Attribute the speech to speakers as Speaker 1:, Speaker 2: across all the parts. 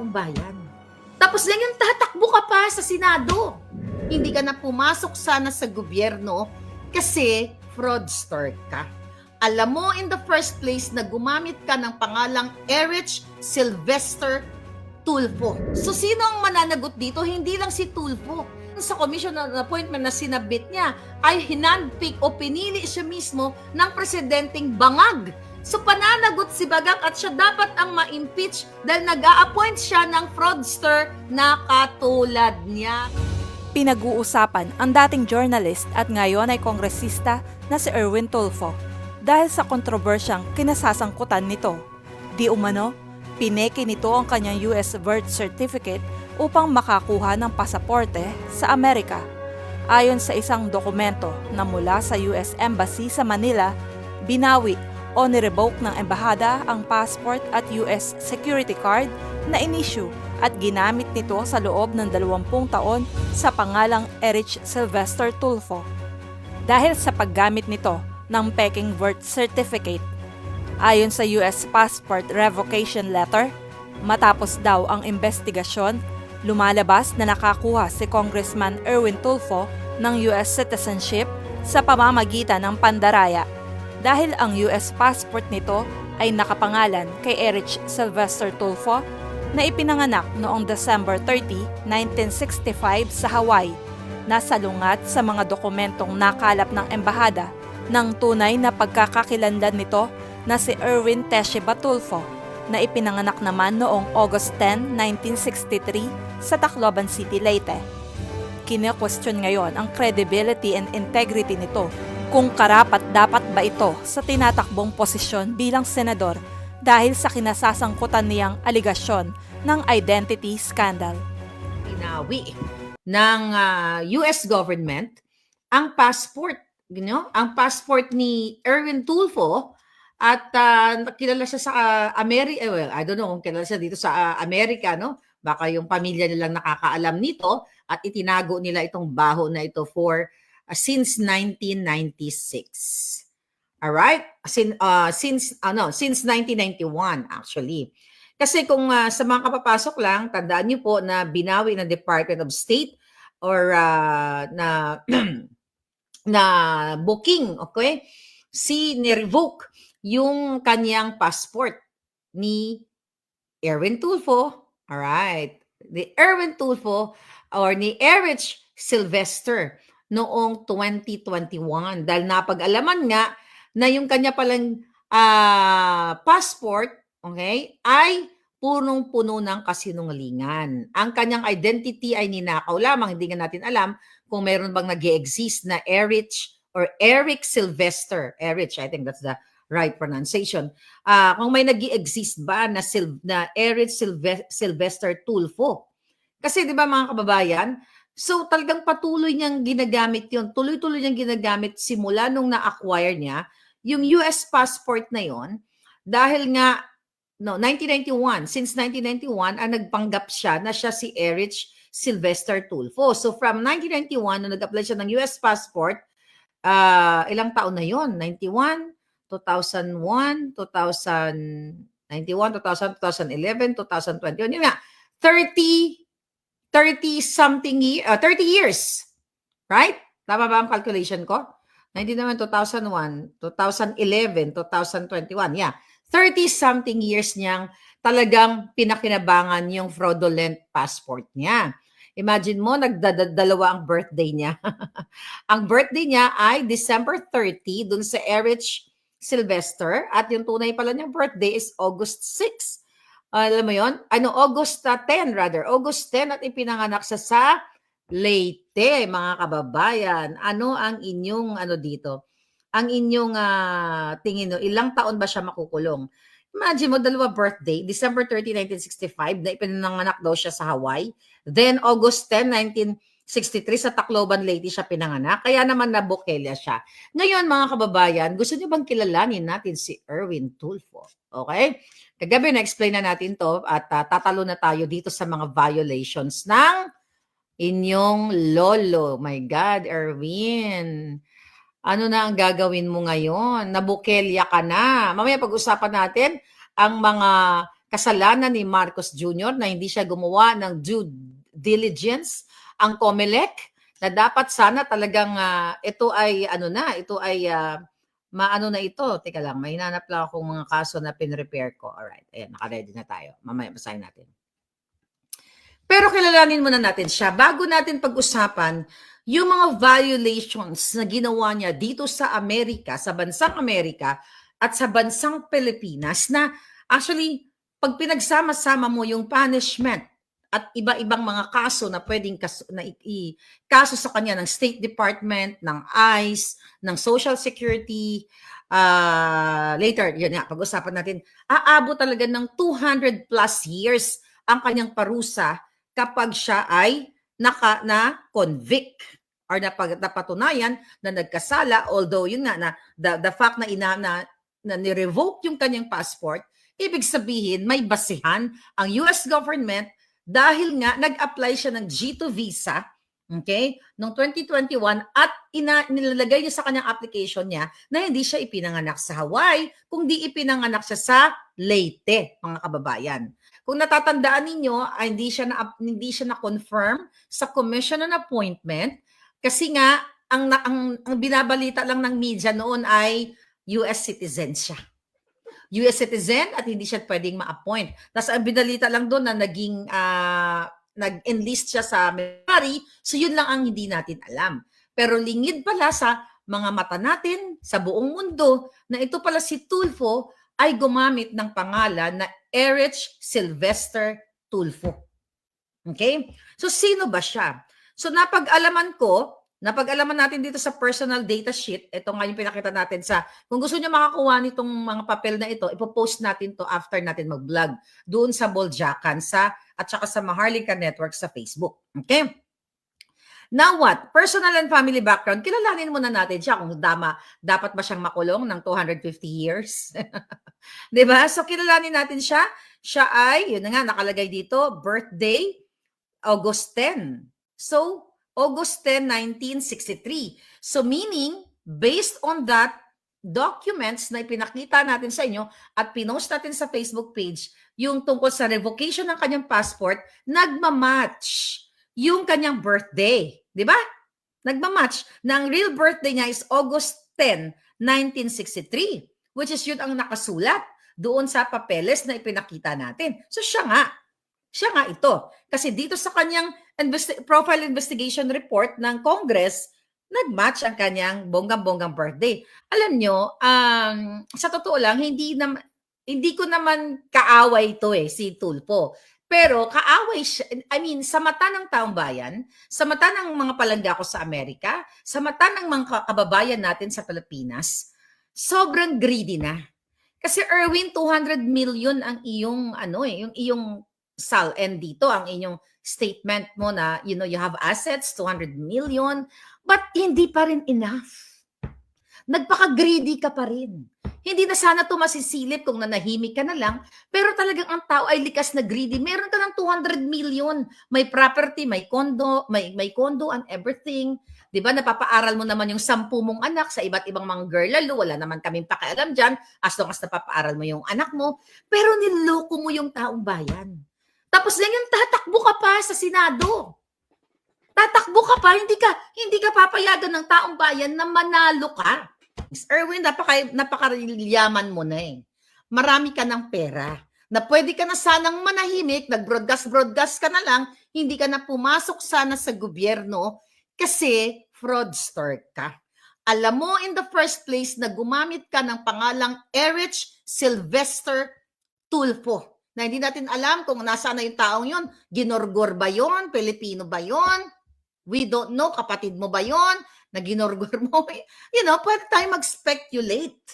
Speaker 1: taong bayan. Tapos ngayon tatakbo ka pa sa Senado. Hindi ka na pumasok sana sa gobyerno kasi fraudster ka. Alam mo in the first place na gumamit ka ng pangalang Erich Sylvester Tulfo. So sino ang mananagot dito? Hindi lang si Tulfo. Sa commission on appointment na sinabit niya ay hinandpick o pinili siya mismo ng presidenteng bangag. So pananagot si Bagak at siya dapat ang ma-impeach dahil nag-a-appoint siya ng fraudster na katulad niya.
Speaker 2: Pinag-uusapan ang dating journalist at ngayon ay kongresista na si Erwin Tulfo dahil sa kontrobersyang kinasasangkutan nito. Di umano, pineke nito ang kanyang US birth certificate upang makakuha ng pasaporte sa Amerika. Ayon sa isang dokumento na mula sa US Embassy sa Manila, binawi o nirevoke ng embahada ang passport at US security card na inisyu at ginamit nito sa loob ng 20 taon sa pangalang Erich Sylvester Tulfo. Dahil sa paggamit nito ng peking birth certificate, ayon sa US Passport Revocation Letter, matapos daw ang investigasyon, lumalabas na nakakuha si Congressman Erwin Tulfo ng US citizenship sa pamamagitan ng pandaraya dahil ang US passport nito ay nakapangalan kay Erich Sylvester Tulfo na ipinanganak noong December 30, 1965 sa Hawaii. Nasalungat sa mga dokumentong nakalap ng embahada ng tunay na pagkakakilanlan nito na si Erwin Tesheba Tulfo na ipinanganak naman noong August 10, 1963 sa Tacloban City, Leyte. Kine-question ngayon ang credibility and integrity nito kung karapat dapat ba ito sa tinatakbong posisyon bilang senador dahil sa kinasasangkutan niyang aligasyon ng identity scandal.
Speaker 1: Pinawi ng ah, US government ang passport, you know, ang passport ni Erwin Tulfo at ah, kilala siya sa ah, America, well, I don't know kung kilala siya dito sa ah, Amerika, no? Baka yung pamilya nilang nakakaalam nito at itinago nila itong baho na ito for ah, since 1996. All right? Sin, ah, since ano, since 1991 actually. Kasi kung ah, sa mga kapapasok lang, tandaan niyo po na binawi ng Department of State or ah, na na booking, okay? Si ni-revoke yung kanyang passport ni Erwin Tulfo. All right. Ni Erwin Tulfo or ni Erich Sylvester noong 2021 dahil napag-alaman nga na yung kanya palang ah, passport, okay, ay punong-puno ng kasinungalingan. Ang kanyang identity ay ninakaw lamang, hindi nga natin alam kung meron bang nag exist na Erich or Eric Sylvester. Erich, I think that's the right pronunciation. Ah, kung may nag exist ba na, Sil- na Eric Sylve- Sylvester Tulfo. Kasi 'di ba mga kababayan, so talagang patuloy niyang ginagamit 'yon. Tuloy-tuloy niyang ginagamit simula nung na-acquire niya yung US passport na 'yon dahil nga no 1991 since 1991 ang nagpanggap siya na siya si Erich Sylvester Tulfo. So from 1991 nung nag-apply siya ng US passport, ah ilang taon na 'yon? 91, 2001, 2091, 2000, 2011, 2021. Yun nga, 30 30 something year, uh, 30 years. Right? Tama ba ang calculation ko? 1991, 2001, 2011, 2021. Yeah. 30 something years niyang talagang pinakinabangan yung fraudulent passport niya. Imagine mo, nagdadalawa ang birthday niya. ang birthday niya ay December 30 dun sa Erich Sylvester at yung tunay pala niyang birthday is August 6. Alam mo yon? Ano, August uh, 10 rather. August 10 at ipinanganak siya sa Leyte, mga kababayan. Ano ang inyong ano dito? Ang inyong ah, tingin no, ilang taon ba siya makukulong? Imagine mo, dalawa birthday, December 30, 1965, na ipinanganak daw siya sa Hawaii. Then, August 10, 1963, sa Tacloban Lady siya pinanganak. Kaya naman nabukelya siya. Ngayon, mga kababayan, gusto niyo bang kilalanin natin si Erwin Tulfo? Okay? Kagabi, na-explain na natin to at ah, tatalo na tayo dito sa mga violations ng inyong lolo. My God, Erwin. Ano na ang gagawin mo ngayon? Nabukelya ka na. Mamaya pag-usapan natin ang mga kasalanan ni Marcos Jr. na hindi siya gumawa ng due diligence ang COMELEC na dapat sana talagang ah, ito ay ano na, ito ay ah, maano na ito. Teka lang, may hinanap lang akong mga kaso na pin-repair ko. Alright, ayan, naka-ready na tayo. Mamaya basahin natin. Pero kilalanin muna natin siya. Bago natin pag-usapan yung mga violations na ginawa niya dito sa Amerika, sa bansang Amerika at sa bansang Pilipinas na actually pag pinagsama-sama mo yung punishment at iba-ibang mga kaso na pwedeng kaso, na i- kaso sa kanya ng State Department, ng ICE, ng Social Security, ah later, yun nga, pag-usapan natin, aabot talaga ng 200 plus years ang kanyang parusa kapag siya ay naka, na convict or napag, napatunayan na nagkasala, although yun nga, na, the, the fact na, ina, na, na ni-revoke yung kanyang passport, ibig sabihin may basihan ang US government dahil nga nag-apply siya ng G2 visa, okay, noong 2021 at ina, nilalagay niya sa kanyang application niya na hindi siya ipinanganak sa Hawaii, kundi ipinanganak siya sa Leyte, mga kababayan. Kung natatandaan ninyo, ay hindi siya na hindi siya na confirm sa commission on appointment kasi nga ang, ang ang binabalita lang ng media noon ay US citizen siya. US citizen at hindi siya pwedeng ma-appoint. Tapos ang binalita lang doon na naging ah, nag-enlist siya sa military, so yun lang ang hindi natin alam. Pero lingid pala sa mga mata natin sa buong mundo na ito pala si Tulfo ay gumamit ng pangalan na Erich Sylvester Tulfo. Okay? So sino ba siya? So napag-alaman ko, napag-alaman natin dito sa personal data sheet, ito nga yung pinakita natin sa, kung gusto niyo makakuha nitong mga papel na ito, ipopost natin to after natin mag-vlog doon sa Boljakan sa, at saka sa Maharlika Network sa Facebook. Okay? Now what? Personal and family background, kilalanin muna natin siya kung dama, dapat ba siyang makulong ng 250 years? 'Di ba? So kilalanin natin siya. Siya ay, yun na nga, nakalagay dito, birthday, August 10. So, August 10, 1963. So, meaning, based on that documents na ipinakita natin sa inyo at pinost natin sa Facebook page, yung tungkol sa revocation ng kanyang passport, nagmamatch yung kanyang birthday. Di ba? Nagmamatch. Na ang real birthday niya is August 10, 1963, which is yun ang nakasulat doon sa papeles na ipinakita natin. So siya nga, siya nga ito. Kasi dito sa kanyang investi- profile investigation report ng Congress, nag-match ang kanyang bonggang-bonggang birthday. Alam nyo, um, sa totoo lang, hindi, na, hindi ko naman kaaway ito eh, si Tulpo. Pero kaaway siya, I mean, sa mata ng taong bayan, sa mata ng mga palangga ko sa Amerika, sa mata ng mga kababayan natin sa Pilipinas, sobrang greedy na. Kasi Erwin, 200 million ang iyong ano eh, yung iyong sal and dito ang inyong statement mo na you know you have assets 200 million but hindi pa rin enough. Nagpaka-greedy ka pa rin. Hindi na sana to masisilip kung nanahimik ka na lang, pero talagang ang tao ay likas na greedy. Meron ka ng 200 million, may property, may condo, may may condo and everything. 'Di ba? Napapaaral mo naman yung sampu mong anak sa iba't ibang mga girl lalo, wala naman kaming pakialam diyan as long as napapaaral mo yung anak mo, pero niloko mo yung taong bayan. Tapos ganyan tatakbo ka pa sa Senado. Tatakbo ka pa, hindi ka hindi ka papayagan ng taong bayan na manalo ka. Miss Erwin, napaka, napakayaman mo na eh. Marami ka ng pera. Na pwede ka na sanang manahimik, nag-broadcast-broadcast ka na lang, hindi ka na pumasok sana sa gobyerno kasi fraudster ka. Alam mo in the first place na gumamit ka ng pangalang Erich Sylvester Tulfo na hindi natin alam kung nasaan na yung taong yon. Ginorgor ba yon? Pilipino ba yon? We don't know. Kapatid mo ba yon? Na ginorgor mo? You know, pwede tayo mag-speculate.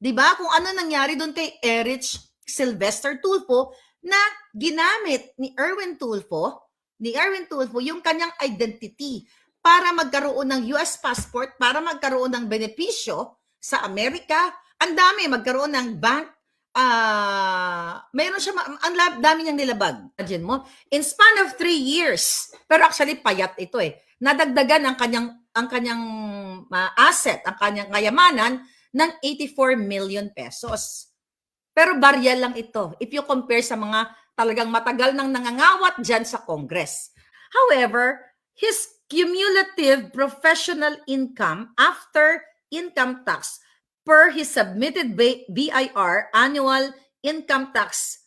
Speaker 1: Di ba? Kung ano nangyari doon kay Erich Sylvester Tulfo na ginamit ni Erwin Tulfo, ni Erwin Tulfo, yung kanyang identity para magkaroon ng US passport, para magkaroon ng benepisyo sa Amerika. Ang dami, magkaroon ng bank ah meron siya, ang dami niyang nilabag. Imagine mo, in span of three years, pero actually payat ito eh, nadagdagan ang kanyang, ang kanyang ah, asset, ang kanyang kayamanan ng 84 million pesos. Pero barya lang ito if you compare sa mga talagang matagal nang nangangawat dyan sa Congress. However, his cumulative professional income after income tax per his submitted BIR annual income tax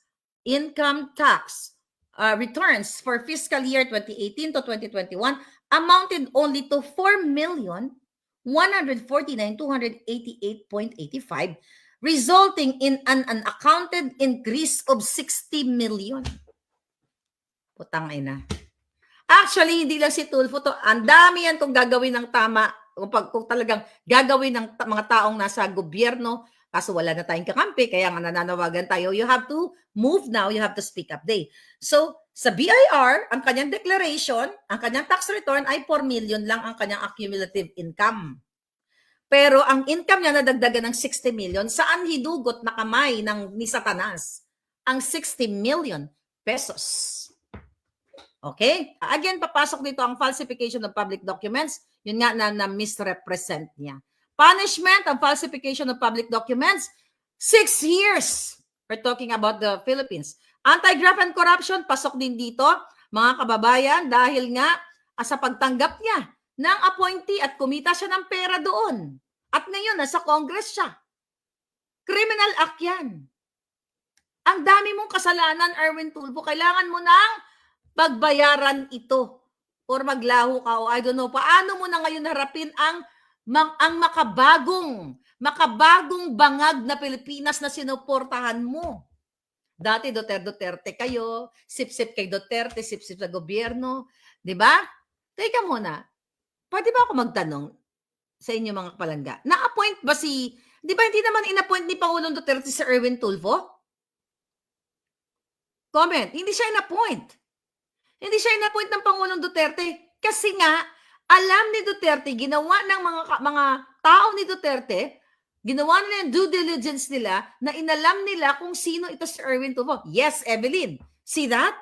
Speaker 1: income tax uh, returns for fiscal year 2018 to 2021 amounted only to 4 million 149,288.85 resulting in an unaccounted increase of 60 million. Putang ina. Actually, hindi lang si Tulfo to. Ang dami yan kung gagawin ng tama, kung, pag, kung talagang gagawin ng mga taong nasa gobyerno, kaso wala na tayong kakampi, kaya nga nananawagan tayo, you have to move now, you have to speak up day. So, sa BIR, ang kanyang declaration, ang kanyang tax return ay 4 million lang ang kanyang accumulative income. Pero ang income niya nadagdagan ng 60 million, saan hidugot na kamay ng ni Satanas? Ang 60 million pesos. Okay? Again, papasok dito ang falsification of public documents. Yun nga na, na misrepresent niya. Punishment of falsification of public documents, six years. We're talking about the Philippines. Anti-graft and corruption, pasok din dito, mga kababayan, dahil nga ah, sa pagtanggap niya ng appointee at kumita siya ng pera doon. At ngayon, nasa Congress siya. Criminal act yan. Ang dami mong kasalanan, Erwin Tulfo. Kailangan mo nang pagbayaran ito or maglaho ka o I don't know. Paano mo na ngayon harapin ang mang, ang makabagong, makabagong bangag na Pilipinas na sinuportahan mo? Dati Duterte Duterte kayo, sip-sip kay Duterte, sip-sip sa gobyerno, 'di ba? Teka muna. Pwede ba ako magtanong sa inyo mga kapalangga? Na-appoint ba si 'di ba hindi naman inappoint ni Pangulong Duterte si Erwin Tulfo? Comment, hindi siya inappoint. Hindi siya inappoint ng Pangulong Duterte kasi nga alam ni Duterte, ginawa ng mga mga tao ni Duterte, ginawa nila yung due diligence nila na inalam nila kung sino ito si Erwin Tulfo. Yes, Evelyn. See that?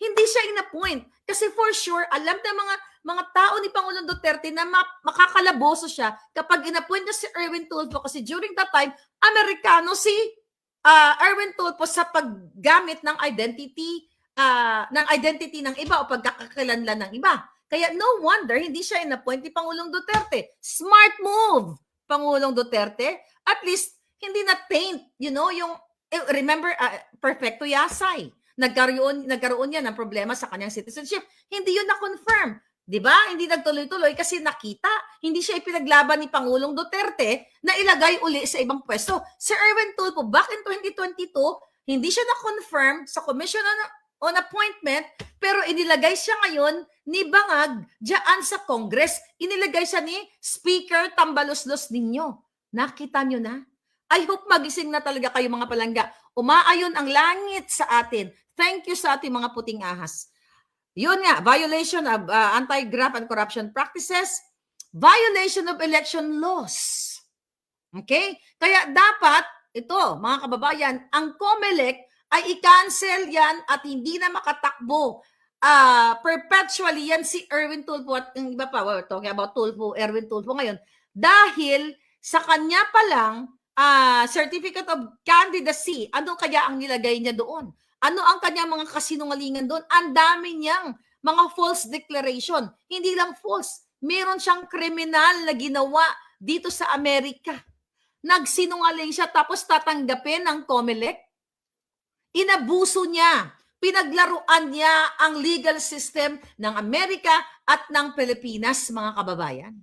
Speaker 1: Hindi siya inappoint. Kasi for sure, alam ng mga mga tao ni Pangulong Duterte na ma- makakalaboso siya kapag inappoint niya si Erwin Tulfo kasi during that time, Amerikano si ah, Erwin Tulfo sa paggamit ng identity ah, ng identity ng iba o pagkakakilanlan ng iba. Kaya no wonder hindi siya inappoint ni Pangulong Duterte. Smart move, Pangulong Duterte. At least hindi na taint, you know, yung eh, remember ah, Perfecto Yasay. Nagkaroon nagkaroon niya ng problema sa kanyang citizenship. Hindi yun na-confirm. 'Di ba? Hindi nagtuloy-tuloy kasi nakita, hindi siya ipinaglaban ni Pangulong Duterte na ilagay uli sa ibang pwesto. Si Erwin Tulfo, back in 2022, hindi siya na-confirm sa Commission on, on Appointment, pero inilagay siya ngayon ni Bangag diyan sa Congress. Inilagay siya ni Speaker Tambaloslos ninyo. Nakita nyo na? I hope magising na talaga kayo mga palangga. Umaayon ang langit sa atin. Thank you sa ating mga puting ahas. Yun nga, violation of uh, anti-graft and corruption practices, violation of election laws. Okay? Kaya dapat, ito, mga kababayan, ang COMELEC ay i-cancel yan at hindi na makatakbo. Ah, perpetually yan si Erwin Tulfo at yung iba pa, we're talking about Tulfo, Erwin Tulfo ngayon, dahil sa kanya pa lang, ah, certificate of candidacy, ano kaya ang nilagay niya doon? Ano ang kanyang mga kasinungalingan doon? Ang dami niyang mga false declaration. Hindi lang false, meron siyang kriminal na ginawa dito sa Amerika. Nagsinungaling siya tapos tatanggapin ng COMELEC. Inabuso niya. Pinaglaruan niya ang legal system ng Amerika at ng Pilipinas, mga kababayan.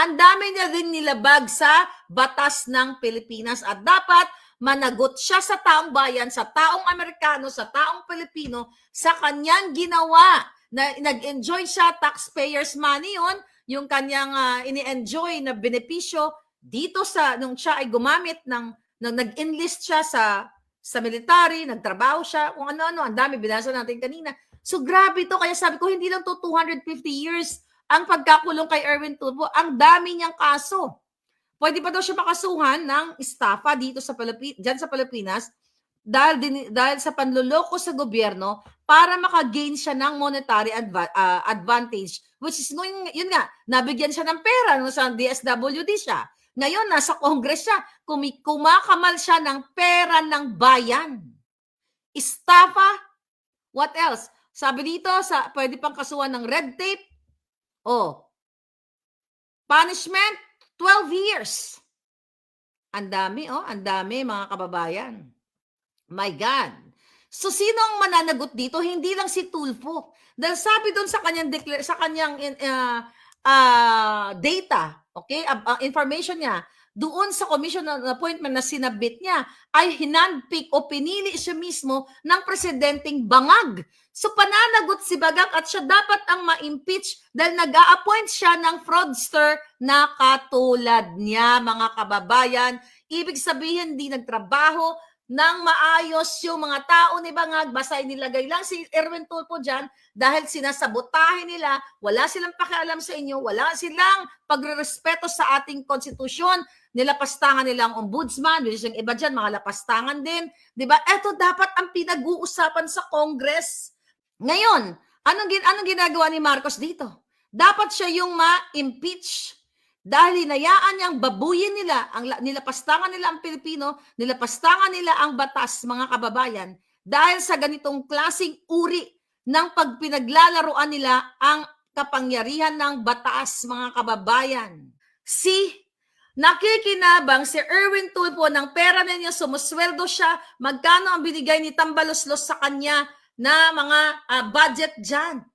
Speaker 1: Ang dami niya din nilabag sa batas ng Pilipinas at dapat managot siya sa taong bayan, sa taong Amerikano, sa taong Pilipino, sa kanyang ginawa na nag-enjoy siya, taxpayers money yon yung kanyang ah, ini-enjoy na benepisyo dito sa, nung siya ay gumamit ng, nag-enlist siya sa, sa military, nagtrabaho siya, kung ano-ano, ang dami, binasa natin kanina. So grabe to, kaya sabi ko, hindi lang to 250 years ang pagkakulong kay Erwin Tulfo, ang dami niyang kaso. Pwede pa daw siya makasuhan ng estafa dito sa Pilipinas, diyan sa Pilipinas dahil din, dahil sa panluloko sa gobyerno para maka-gain siya ng monetary adva- ah, advantage which is yun nga nabigyan siya ng pera nung sa DSWD siya Ngayon, nasa Congress siya. Kumakamal siya ng pera ng bayan. Estafa. What else? Sabi dito, sa, pwede pang kasuhan ng red tape. Oh. Punishment, 12 years. Ang dami, oh. Ang dami, mga kababayan. My God. So, sino ang mananagot dito? Hindi lang si Tulfo. Dahil sabi doon sa kanyang, sa kanyang uh, uh, data, okay, uh, uh, information niya, doon sa commission na appointment na sinabit niya, ay hinandpick o pinili siya mismo ng presidenteng bangag. So pananagot si Bagak at siya dapat ang ma-impeach dahil nag-a-appoint siya ng fraudster na katulad niya, mga kababayan. Ibig sabihin, hindi nagtrabaho ng maayos yung mga tao ni Bangag, basta inilagay lang si Erwin Tulfo dyan dahil sinasabotahe nila, wala silang pakialam sa inyo, wala silang pagre-respeto sa ating konstitusyon, nilapastangan nila ang ombudsman, which yung iba dyan, mga lapastangan din. Di ba? Ito dapat ang pinag-uusapan sa Congress. Ngayon, anong, anong ginagawa ni Marcos dito? Dapat siya yung ma-impeach dahil hinayaan niyang babuyin nila, ang, nilapastangan nila ang Pilipino, nilapastangan nila ang batas, mga kababayan, dahil sa ganitong klasing uri ng pagpinaglalaroan nila ang kapangyarihan ng batas, mga kababayan. Si nakikinabang si Erwin Tulfo ng pera ninyo, sumusweldo siya, magkano ang binigay ni Tambaloslos sa kanya na mga uh, budget dyan.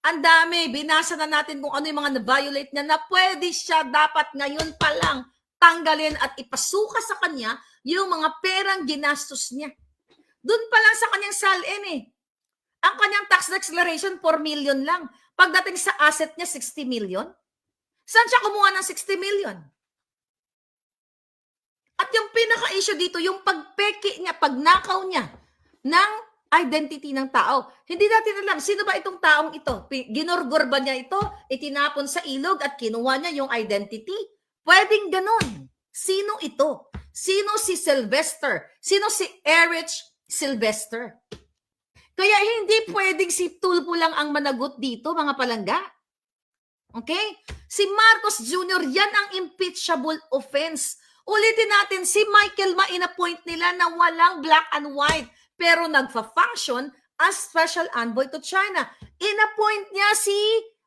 Speaker 1: Ang dami, binasa na natin kung ano yung mga na-violate niya na pwede siya dapat ngayon pa lang tanggalin at ipasuka sa kanya yung mga perang ginastos niya. Doon pa lang sa kanyang salin eh. Ang kanyang tax declaration, 4 million lang. Pagdating sa asset niya, 60 million. Saan siya kumuha ng 60 million? At yung pinaka-issue dito, yung pagpeki niya, pagnakaw niya ng identity ng tao. Hindi natin alam, sino ba itong taong ito? Ginurgur ba niya ito? Itinapon sa ilog at kinuha niya yung identity? Pwedeng ganun. Sino ito? Sino si Sylvester? Sino si Erich Sylvester? Kaya hindi pwedeng si Tulpo lang ang managot dito, mga palangga. Okay? Si Marcos Jr., yan ang impeachable offense. Ulitin natin, si Michael ma in-appoint nila na walang black and white pero nagfa-function as special envoy to China. In-appoint niya si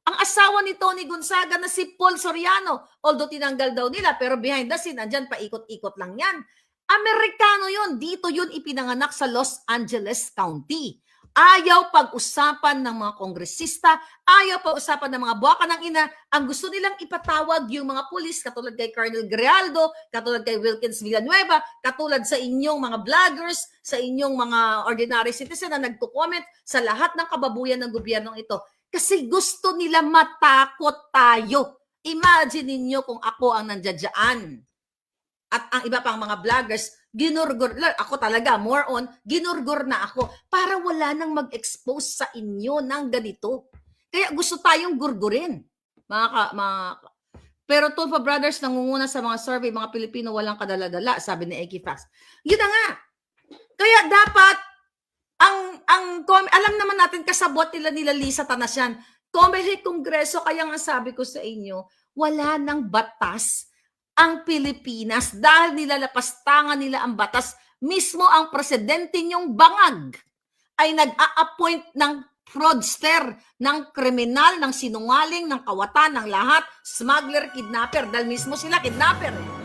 Speaker 1: ang asawa ni Tony Gonzaga na si Paul Soriano. Although tinanggal daw nila, pero behind the scene, andyan paikot-ikot lang yan. Amerikano yon Dito yun ipinanganak sa Los Angeles County. Ayaw pag-usapan ng mga kongresista, ayaw pag-usapan ng mga buwaka ng ina. Ang gusto nilang ipatawag yung mga pulis, katulad kay Colonel Grialdo, katulad kay Wilkins Villanueva, katulad sa inyong mga vloggers, sa inyong mga ordinary citizen na nagko-comment sa lahat ng kababuyan ng gobyernong ito. Kasi gusto nila matakot tayo. Imagine ninyo kung ako ang nandiyadyaan. At ang iba pang mga vloggers, ginurgur, ako talaga, more on, ginurgur na ako para wala nang mag-expose sa inyo ng ganito. Kaya gusto tayong gurgurin. Mga, ka, mga pero Tulfo Brothers nangunguna sa mga survey, mga Pilipino walang kadaladala, sabi ni Equifax. Yun na nga. Kaya dapat, ang, ang, alam naman natin kasabot nila nila Lisa Tanasyan, Comedy Kongreso, kaya nga sabi ko sa inyo, wala nang batas ang Pilipinas dahil nilalapastangan nila ang batas. Mismo ang presidente niyong bangag ay nag-a-appoint ng fraudster, ng kriminal, ng sinungaling, ng kawatan, ng lahat, smuggler, kidnapper, dahil mismo sila kidnapper. Eh.